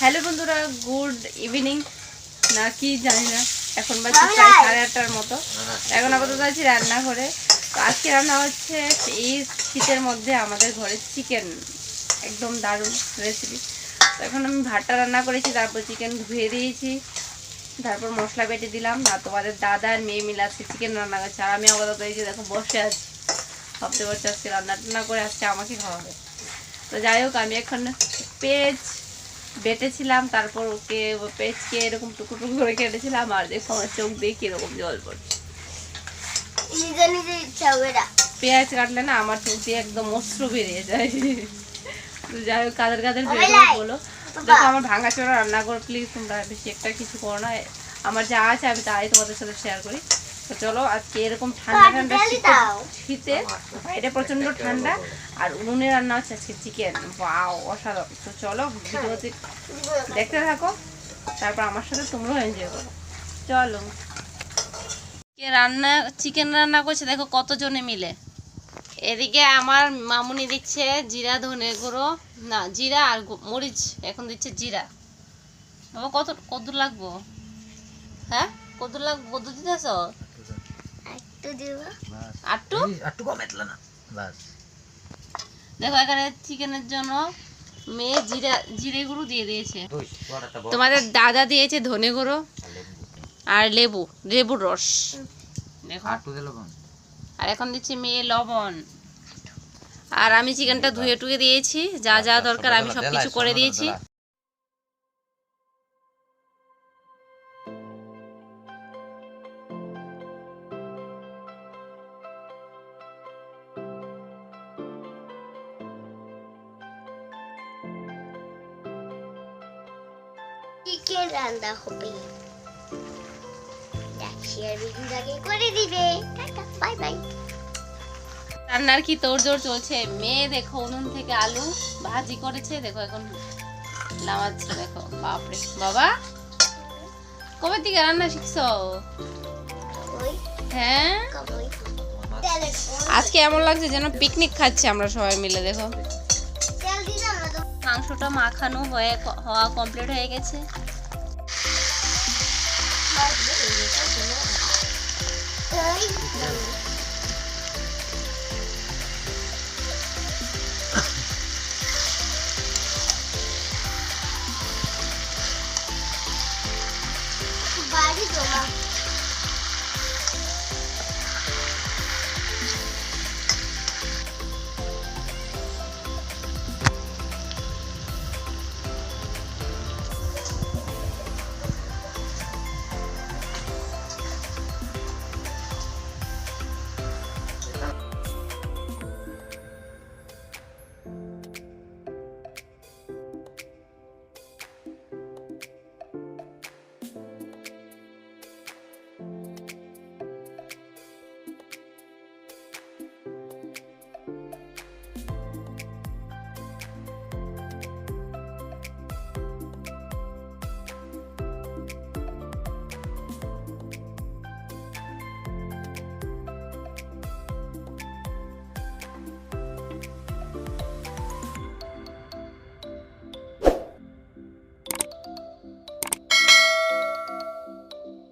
Hello বন্ধুরা good evening. না কি জানি না। এখন বাজছে প্রায় সাড়ে আটটার মতো। এখন আপাতত আছি রান্নাঘরে। তো আজকে রান্না হচ্ছে এই শীতের মধ্যে আমাদের ঘরে চিকেন একদম দারুণ রেসিপি তো এখন আমি ভাতটা রান্না করেছি তারপর চিকেন ধুয়ে দিয়েছি। তারপর মশলা বেটে দিলাম। আর তোমাদের দাদা আর মেয়ে মিলে আজকে চিকেন রান্না করছে। আর আমি আপাতত এই যে দেখো বসে আছি। ভাবতে পারছি আজকে রান্না টান্না করে আজকে আমাকে খাওয়া হবে তো যাই হোক আমি এখন পেঁয়াজ বেটেছিলাম তারপর ওকে পেঁয়াজকে এরকম টুকরো টুকরো করে কেটেছিলাম আর দেখো আমার চোখ দিয়ে কীরকম জল পড়ছে। নিজে নিজে ইচ্ছা হবে পেঁয়াজ কাটলে না আমার চোখ দিয়ে একদম অস্ত্র বেরিয়ে যায়। যাই হোক কাদের কাদের বেরোয়। বলো? দেখো আমার ভাঙা চোরা রান্না করো প্লিজ তোমরা বেশি একটা কিছু করো না। আমার যা আছে আমি তাই তোমাদের সাথে শেয়ার করি। তো চলো আজকে এরকম ঠান্ডা ঠান্ডা শীতে বাইরে প্রচণ্ড ঠান্ডা। আর উনুনে রান্না হচ্ছে আজকে চিকেন বাও অসাধারণ। তো চলো ভিডিওতে দেখতে থাকো। তারপর আমার সাথে তোমরাও এনজয় করো। চলো। কে রান্না চিকেন রান্না করছে দেখো কতজনে মিলে। এদিকে আমার মামুনি দিচ্ছে জিরা ধনে গুঁড়ো। না জিরা আর মরিচ। এখন দিচ্ছে জিরা। বাবা কত কদ্দুর লাগবো? হ্যাঁ? কদ্দুর লাগবো কত দিতেছ? দেখো এখানে চিকেনের জন্য মেয়ে জিরা জিরে গুঁড়ো দিয়ে দিয়েছে। তোমাদের দাদা দিয়েছে ধনে গুঁড়ো আর লেবু। লেবুর রস। আর এখন দিচ্ছি মেয়ে লবণ। আর আমি চিকেনটা ধুয়ে টুয়ে দিয়েছি যা যা দরকার আমি সব কিছু করে দিয়েছি। চিকেন রান্না হবে। করে দিবে। Bye bye. রান্নার কি তোড়জোড় চলছে? মেয়ে দেখো উনুন থেকে আলু ভাজি করেছে দেখো এখন নামাচ্ছে দেখো বাপরে বাবা। কবে থেকে রান্না শিখছো? হ্যাঁ? আজকে এমন লাগছে যেন পিকনিক খাচ্ছি আমরা সবাই মিলে দেখো। মাংসটা মাখানো হয়ে হওয়া কমপ্লিট হয়ে গেছে।